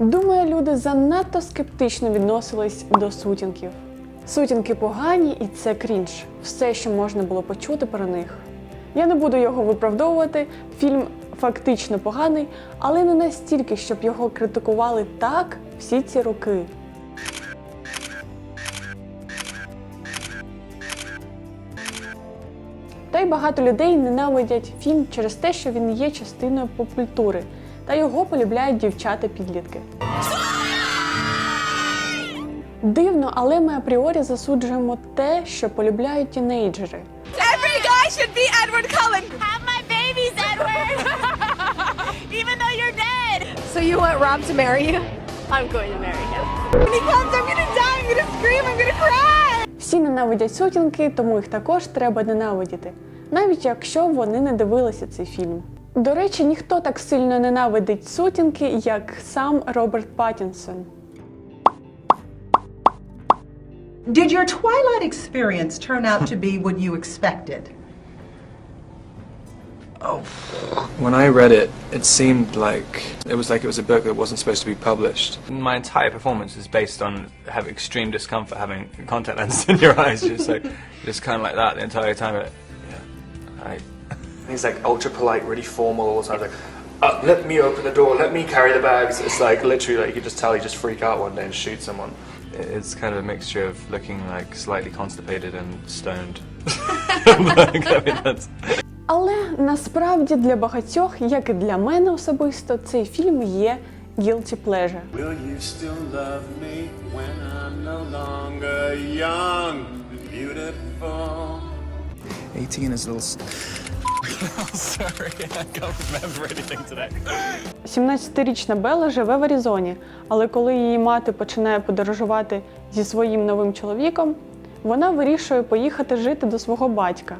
Думаю, люди занадто скептично відносились до сутінків. Сутінки погані і це крінж. Все, що можна було почути про них. Я не буду його виправдовувати. Фільм фактично поганий, але не настільки, щоб його критикували так всі ці роки. Та й багато людей ненавидять фільм через те, що він є частиною поп-культури, та його полюбляють дівчата-підлітки. Дивно, але ми апріорі засуджуємо те, що полюбляють тінейджери. Every guy should be Edward Cullen. Have my babies, Edward! Even though you're dead! So you want Rob to marry you? I'm going to marry him. When he comes, I'm gonna die. I'm gonna scream. I'm gonna cry. Всі ненавидять сутінки, тому їх також треба ненавидіти, навіть якщо вони не дивилися цей фільм. До речі, ніхто так сильно ненавидить сутінки, як сам Роберт Паттінсон. Did your Twilight experience turn out to be what you expected? When I read it, it seemed like it was like it was a book that wasn't supposed to be published. My entire performance is based on have extreme discomfort having contact lenses in your eyes. Just so, just kind of like that the entire time. But, yeah, I, He's like ultra polite, really formal all the time. Like, uh, let me open the door, let me carry the bags. It's like literally like you could just tell he just freak out one day and shoot someone. it's kind of a mixture of looking like slightly constipated and stoned. Like, I mean, that's, Але насправді для багатьох, як і для мене особисто, цей фільм є guilty pleasure. Will you still love me when I'm no longer young and beautiful? 18 is a little. s- 17-річна Белла живе в Аризоні, але коли її мати починає подорожувати зі своїм новим чоловіком, вона вирішує поїхати жити до свого батька,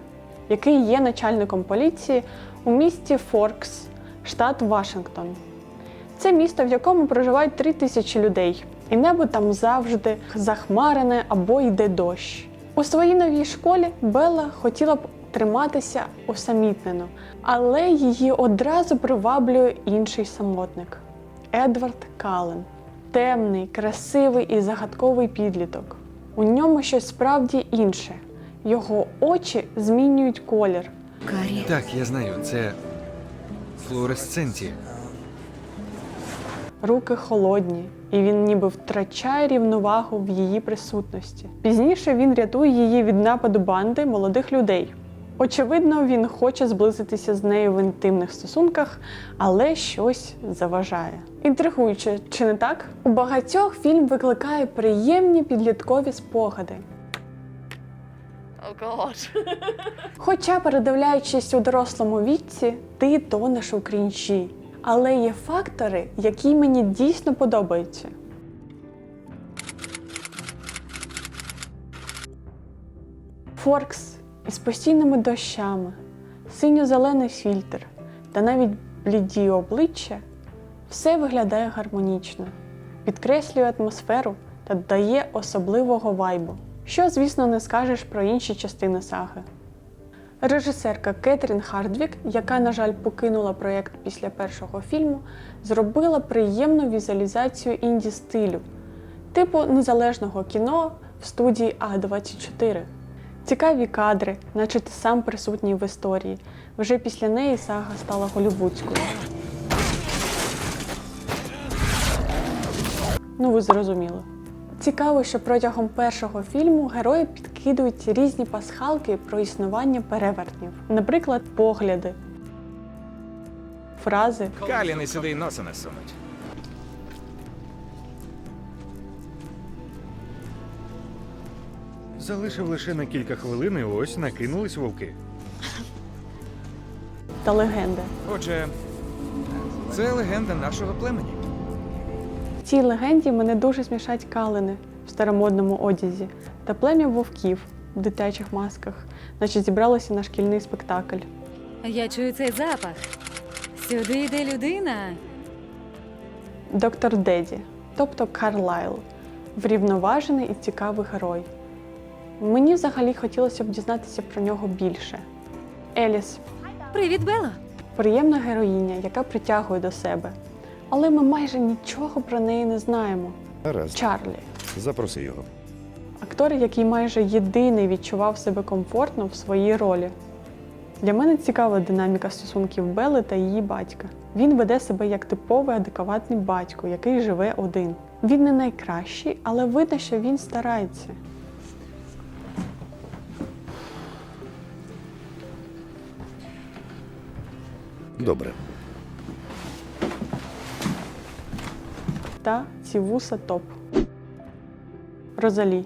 який є начальником поліції у місті Форкс, штат Вашингтон. Це місто, в якому проживають три тисячі людей, і небо там завжди захмарене або йде дощ. У своїй новій школі Белла хотіла б триматися усамітнено, але її одразу приваблює інший самотник Едвард Кален. Темний, красивий і загадковий підліток. У ньому щось справді інше. Його очі змінюють колір, Так, я знаю, це флуоресценція. руки холодні, і він ніби втрачає рівновагу в її присутності. Пізніше він рятує її від нападу банди молодих людей. Очевидно, він хоче зблизитися з нею в інтимних стосунках, але щось заважає. Інтригуюче, чи не так? У багатьох фільм викликає приємні підліткові спогади. Oh god. Хоча, передивляючись у дорослому віці, ти тонеш у крінжі. Але є фактори, які мені дійсно подобаються. Форкс із постійними дощами, синьо-зелений фільтр та навіть бліді обличчя все виглядає гармонічно, підкреслює атмосферу та дає особливого вайбу. Що, звісно, не скажеш про інші частини саги. Режисерка Кетрін Хардвік, яка, на жаль, покинула проєкт після першого фільму, зробила приємну візуалізацію інді стилю, типу незалежного кіно в студії А24. Цікаві кадри, наче ти сам присутній в історії. Вже після неї сага стала голівудською. Ну, ви зрозуміли. Цікаво, що протягом першого фільму герої підкидують різні пасхалки про існування перевертнів. Наприклад, погляди, фрази, Каліни сюди й носа не сунуть. Залишив лише на кілька хвилин і ось накинулись вовки. та легенди. Отже, це легенда нашого племені. В цій легенді мене дуже смішать калини в старомодному одязі та плем'я вовків в дитячих масках, наче зібралося на шкільний спектакль. Я чую цей запах. Сюди йде людина. Доктор Деді, тобто Карлайл, врівноважений і цікавий герой. Мені взагалі хотілося б дізнатися про нього більше. Еліс Привіт, Бело. приємна героїня, яка притягує до себе. Але ми майже нічого про неї не знаємо. Гаразд, Чарлі. запроси його. Актор, який майже єдиний відчував себе комфортно в своїй ролі. Для мене цікава динаміка стосунків Белли та її батька. Він веде себе як типовий адекватний батько, який живе один. Він не найкращий, але видно, що він старається. Добре. та ці вуса топ. Розалі.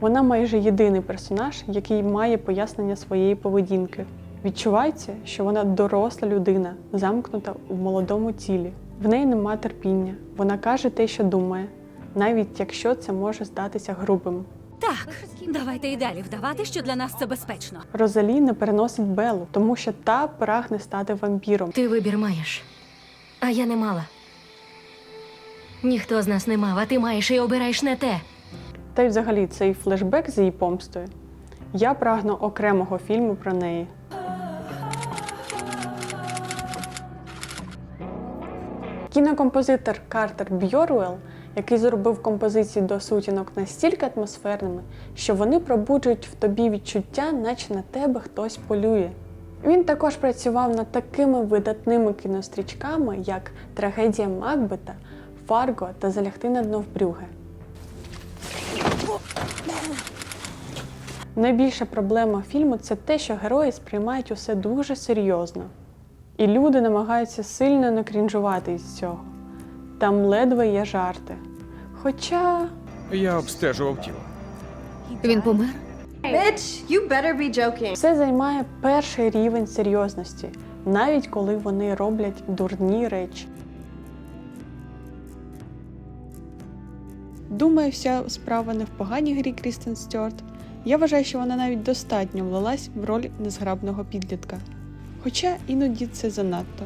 Вона майже єдиний персонаж, який має пояснення своєї поведінки. Відчувається, що вона доросла людина, замкнута в молодому тілі. В неї нема терпіння. Вона каже те, що думає, навіть якщо це може здатися грубим. Так, давайте і далі вдавати, що для нас це безпечно. Розалі не переносить Белу, тому що та прагне стати вампіром. Ти вибір маєш. А я не мала. Ніхто з нас не мав, а ти маєш і обираєш не те. Та й взагалі цей флешбек з її помстою. Я прагну окремого фільму про неї. Кінокомпозитор Картер Бьорвелл, який зробив композиції до сутінок настільки атмосферними, що вони пробуджують в тобі відчуття, наче на тебе хтось полює. Він також працював над такими видатними кінострічками, як Трагедія Макбета, Фарго та Залягти на дно в Брюге. Найбільша проблема фільму це те, що герої сприймають усе дуже серйозно. І люди намагаються сильно не крінжувати із цього. Там ледве є жарти. Хоча Я обстежував тіло. Він помер? Bitch, you better be joking. все займає перший рівень серйозності, навіть коли вони роблять дурні речі. Думаю, вся справа не в поганій грі Крістен Стюарт. Я вважаю, що вона навіть достатньо влилась в роль незграбного підлітка. Хоча іноді це занадто.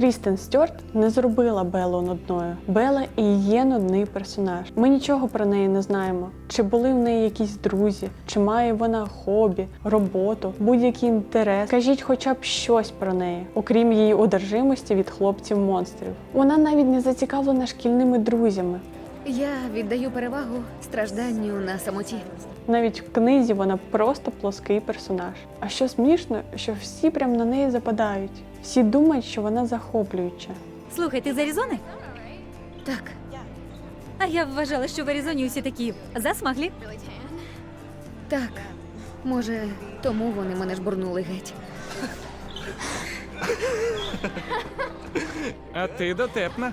Крістен Стюарт не зробила Беллу нудною. Белла і є нудний персонаж. Ми нічого про неї не знаємо. Чи були в неї якісь друзі, чи має вона хобі, роботу, будь-який інтерес. Скажіть хоча б щось про неї, окрім її одержимості від хлопців-монстрів. Вона навіть не зацікавлена шкільними друзями. Я віддаю перевагу стражданню на самоті. Навіть в книзі вона просто плоский персонаж. А що смішно, що всі прям на неї западають. Всі думають, що вона захоплююча. Слухай, ти з Аризони? Так, А я вважала, що в Аризоні усі такі засмаглі. так. Може, тому вони мене жбурнули геть. А ти дотепна.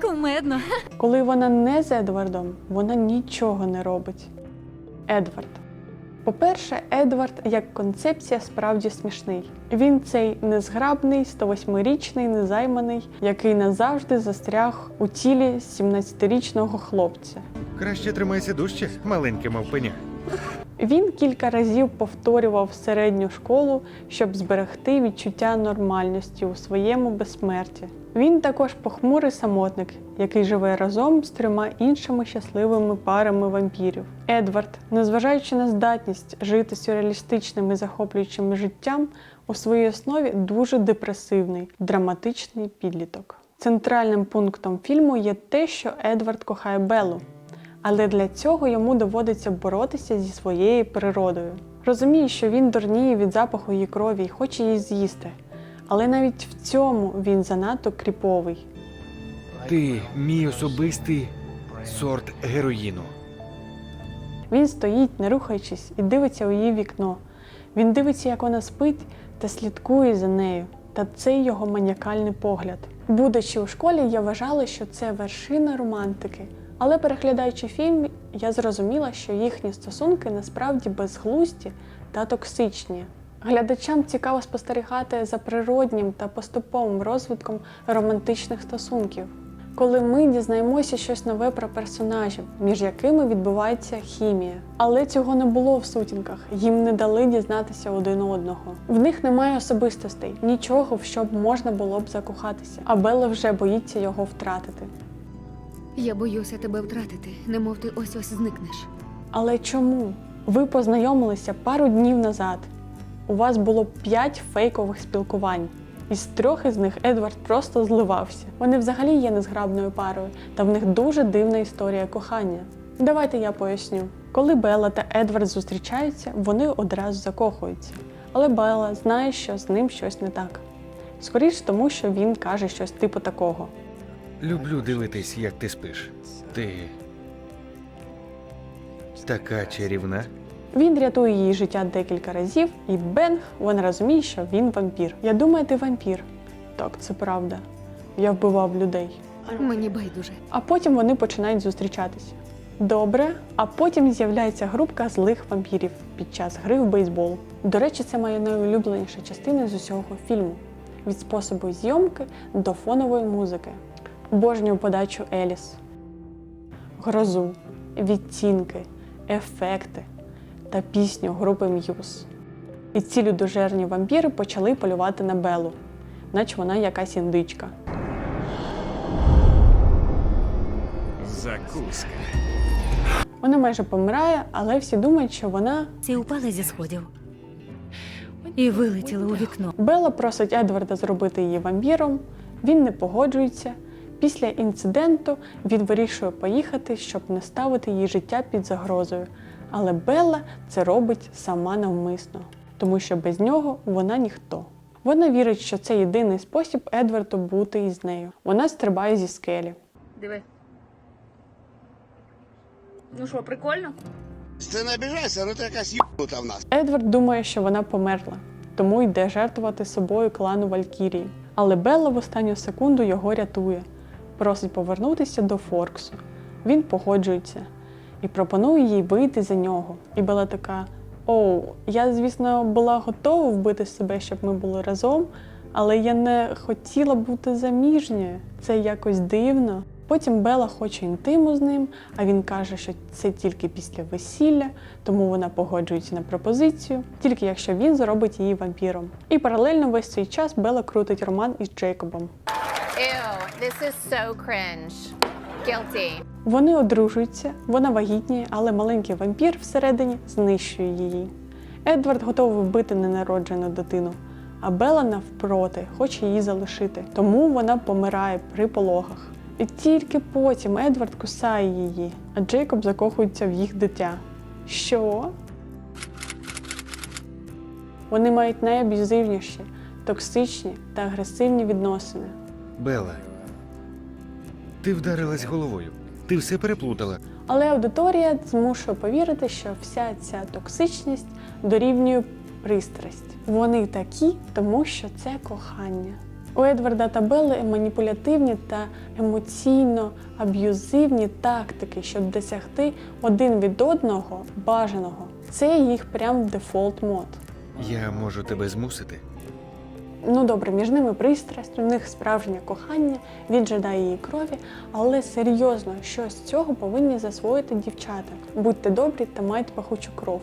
Кумедно. Коли вона не з Едвардом, вона нічого не робить. Едвард. По-перше, Едвард як концепція справді смішний. Він цей незграбний, 108-річний, незайманий, який назавжди застряг у тілі 17-річного хлопця. Краще тримайся дужче, маленьке мавпеня. Він кілька разів повторював середню школу, щоб зберегти відчуття нормальності у своєму безсмерті. Він також похмурий самотник, який живе разом з трьома іншими щасливими парами вампірів. Едвард, незважаючи на здатність жити сюрреалістичним і захоплюючим життям, у своїй основі дуже депресивний, драматичний підліток. Центральним пунктом фільму є те, що Едвард кохає Беллу, але для цього йому доводиться боротися зі своєю природою. Розуміє, що він дурніє від запаху її крові і хоче її з'їсти. Але навіть в цьому він занадто кріповий. Ти мій особистий сорт героїну. Він стоїть, не рухаючись, і дивиться у її вікно. Він дивиться, як вона спить, та слідкує за нею. Та цей його маніакальний погляд. Будучи у школі, я вважала, що це вершина романтики. Але переглядаючи фільм, я зрозуміла, що їхні стосунки насправді безглузді та токсичні. Глядачам цікаво спостерігати за природнім та поступовим розвитком романтичних стосунків, коли ми дізнаємося щось нове про персонажів, між якими відбувається хімія. Але цього не було в сутінках, їм не дали дізнатися один одного. В них немає особистостей, нічого, в що б можна було б закохатися, а Белла вже боїться його втратити. Я боюся тебе втратити, немов ти ось ось зникнеш. Але чому? Ви познайомилися пару днів назад. У вас було п'ять фейкових спілкувань. Із трьох із них Едвард просто зливався. Вони взагалі є незграбною парою, та в них дуже дивна історія кохання. Давайте я поясню. Коли Белла та Едвард зустрічаються, вони одразу закохуються. Але Белла знає, що з ним щось не так. Скоріш тому, що він каже щось типу такого. Люблю дивитись, як ти спиш. Ти. Така чарівна. Він рятує її життя декілька разів, і бенг, вона розуміє, що він вампір. Я думаю, ти вампір. Так, це правда. Я вбивав людей. Мені байдуже. А потім вони починають зустрічатися. Добре, а потім з'являється групка злих вампірів під час гри в бейсбол. До речі, це моя найулюбленіша частина з усього фільму: від способу зйомки до фонової музики. Обожнюю подачу Еліс, грозу, відтінки, ефекти та пісню групи М'юз. І ці людожерні вампіри почали полювати на Белу, наче вона якась індичка. Закуска. Вона майже помирає, але всі думають, що вона Ці упали зі сходів і вилетіли у вікно. Белла просить Едварда зробити її вампіром. Він не погоджується. Після інциденту він вирішує поїхати, щоб не ставити її життя під загрозою. Але Белла це робить сама навмисно, тому що без нього вона ніхто. Вона вірить, що це єдиний спосіб Едварду бути із нею. Вона стрибає зі скелі. Диви. Ну що, прикольно? Ти не обіжайся, ну ти якась їбнута в нас. Едвард думає, що вона померла, тому йде жертвувати собою клану Валькірії. Але Белла в останню секунду його рятує, просить повернутися до Форксу. Він погоджується і пропонує їй вийти за нього. І Белла така: Оу, я, звісно, була готова вбити себе, щоб ми були разом, але я не хотіла бути заміжньою. Це якось дивно. Потім Бела хоче інтиму з ним, а він каже, що це тільки після весілля, тому вона погоджується на пропозицію, тільки якщо він зробить її вампіром. І паралельно весь цей час Бела крутить роман із Джейкобом. Ew, this is so cringe. Guilty. Вони одружуються, вона вагітніє, але маленький вампір всередині знищує її. Едвард готовий вбити ненароджену дитину, а Бела навпроти хоче її залишити, тому вона помирає при пологах. І тільки потім Едвард кусає її, а Джейкоб закохується в їх дитя. Що? Вони мають найаб'юзивніші, токсичні та агресивні відносини. Бела. Ти вдарилась головою. Ти все переплутала. Але аудиторія змушує повірити, що вся ця токсичність дорівнює пристрасть. Вони такі, тому що це кохання. У Едварда та Белли маніпулятивні та емоційно аб'юзивні тактики, щоб досягти один від одного бажаного. Це їх прям дефолт мод. Я можу тебе змусити. Ну добре, між ними пристрасть, у них справжнє кохання, він жадає її крові, але серйозно, що з цього повинні засвоїти дівчата. Будьте добрі та майте пахучу кров,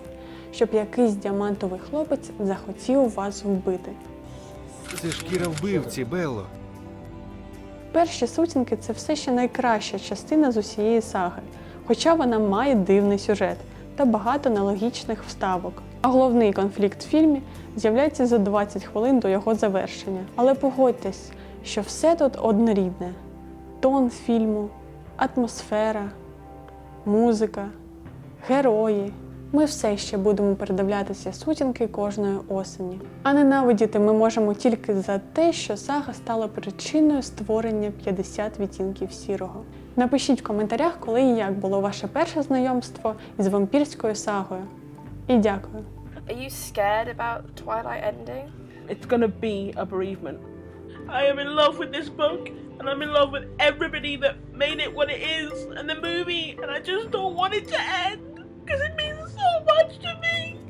щоб якийсь діамантовий хлопець захотів вас вбити. Це шкіра вбивці, Белло. Перші сутінки це все ще найкраща частина з усієї саги, хоча вона має дивний сюжет та багато нелогічних вставок. А головний конфлікт в фільмі з'являється за 20 хвилин до його завершення. Але погодьтесь, що все тут однорідне: тон фільму, атмосфера, музика, герої. Ми все ще будемо передивлятися сутінки кожної осені. А ненавидіти ми можемо тільки за те, що сага стала причиною створення 50 відтінків сірого. Напишіть в коментарях, коли і як було ваше перше знайомство із вампірською сагою. І дякую. Are you scared about Twilight ending? It's gonna be a bereavement. I am in love with this book, and I'm in love with everybody that made it what it is, and the movie, and I just don't want it to end because it means so much to me.